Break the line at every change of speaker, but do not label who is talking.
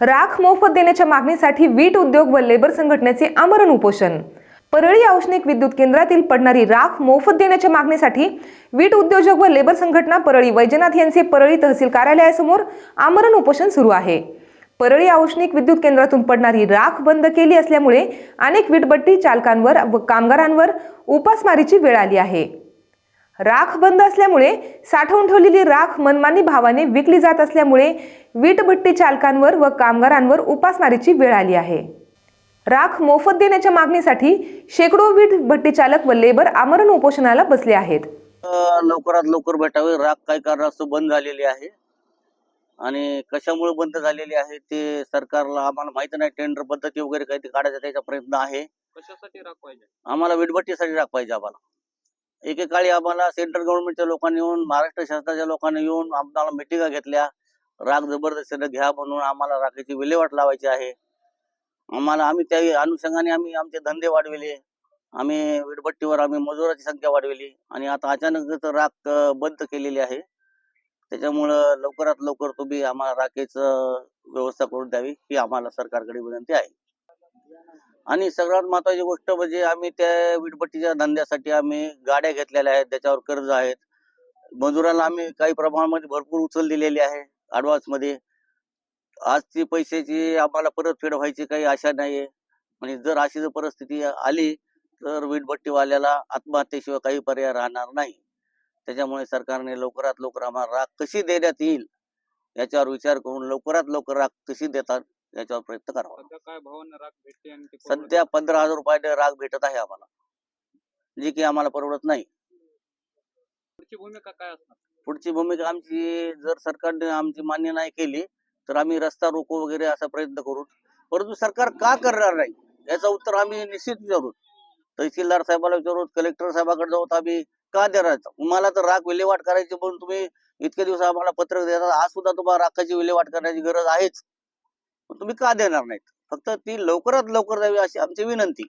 राख मोफत देण्याच्या मागणीसाठी वीट उद्योग व लेबर संघटनेचे आमरण उपोषण. परळी औष्णिक विद्युत केंद्रातील पडणारी राख मोफत देण्याच्या मागणीसाठी वीट उद्योजक व लेबर संघटना परळी वैजनाथ यांचे परळी तहसील कार्यालयासमोर आमरण उपोषण सुरू आहे. परळी औष्णिक विद्युत केंद्रातून पडणारी राख बंद केली असल्यामुळे अनेक वीटभट्टी चालकांवर व कामगारांवर उपासमारीची वेळ आली आहे. राख बंद असल्यामुळे साठवून ठेवलेली राख मनमानी भावाने विकली जात असल्यामुळे वीटभट्टी चालकांवर व कामगारांवर उपासमारीची वेळ आली आहे. राख मोफत देण्याच्या मागणीसाठी शेकडो वीट भट्टी चालक व लेबर आमरण उपोषणाला बसले आहेत.
लवकरात लवकर भेटावे. राग काय कारणास्तव बंद झालेली आहे. आणि कशामुळे बंद झालेली आहे ते सरकारला आम्हाला माहिती नाही. टेंडर पद्धती वगैरे काही ते काढायचा त्याचा प्रयत्न आहे.
कशासाठी राख पाहिजे?
आम्हाला वीटभट्टीसाठी राग पाहिजे आम्हाला. एकेकाळी आम्हाला सेंट्रल गव्हर्नमेंटच्या लोकांनी येऊन महाराष्ट्र शासनाच्या लोकांनी येऊन आम्हाला मिटिंगा घेतल्या. राग जबरदस्तीनं घ्या म्हणून आम्हाला राखेची विल्हेवाट लावायची आहे. आम्हाला आम्ही त्या अनुषंगाने आम्ही आमचे धंदे वाढविले. आम्ही वीटभट्टीवर आम्ही मजुराची संख्या वाढविली आणि आता अचानकच राख बंद केलेली आहे त्याच्यामुळं लवकरात लवकर तुम्ही आम्हाला राखेच व्यवस्था करून द्यावी ही आम्हाला सरकारकडे विनंती आहे. आणि सगळ्यात महत्वाची गोष्ट म्हणजे आम्ही त्या विटभट्टीच्या धंद्यासाठी आम्ही गाड्या घेतलेल्या आहेत त्याच्यावर कर्ज आहेत. मजुराला आम्ही काही प्रमाणामध्ये भरपूर उचल दिलेली आहे ऍडव्हान्समध्ये. आजची पैशाची आम्हाला परतफेड व्हायची काही आशा नाहीये. म्हणजे जर अशी जर परिस्थिती आली तर वीटभट्टीवाल्याला आत्महत्येशिवाय काही पर्याय राहणार नाही. त्याच्यामुळे सरकारने लवकरात लवकर आम्हाला राख कशी देण्यात येईल याच्यावर विचार करून लवकरात लवकर राख कशी देतात याच्यावर प्रयत्न करावा.
सध्या काय भावानं राख भेटते आणि ते परवडत
सध्या पंधरा हजार रुपयाने राग भेटत आहे आम्हाला. जी की आम्हाला परवडत नाही.
पुढची भूमिका काय असणार?
पुढची भूमिका आमची जर सरकारने आमची मान्य नाही केली तर आम्ही रस्ता रोको वगैरे असा प्रयत्न करू. परंतु सरकार का करणार नाही? याचं उत्तर आम्ही निश्चित विचारू. तहसीलदार साहेबाला विचारू कलेक्टर साहेबाकडे जाऊ तर आम्ही का देणार तुम्हाला तर राख विल्हेवाट करायची म्हणून तुम्ही इतके दिवस आम्हाला पत्रक देतात आज सुद्धा तुम्हाला राखाची विल्हेवाट करण्याची गरज आहेच. तुम्ही का देणार नाहीत? फक्त ती लवकरात लवकर द्यावी अशी आमची विनंती.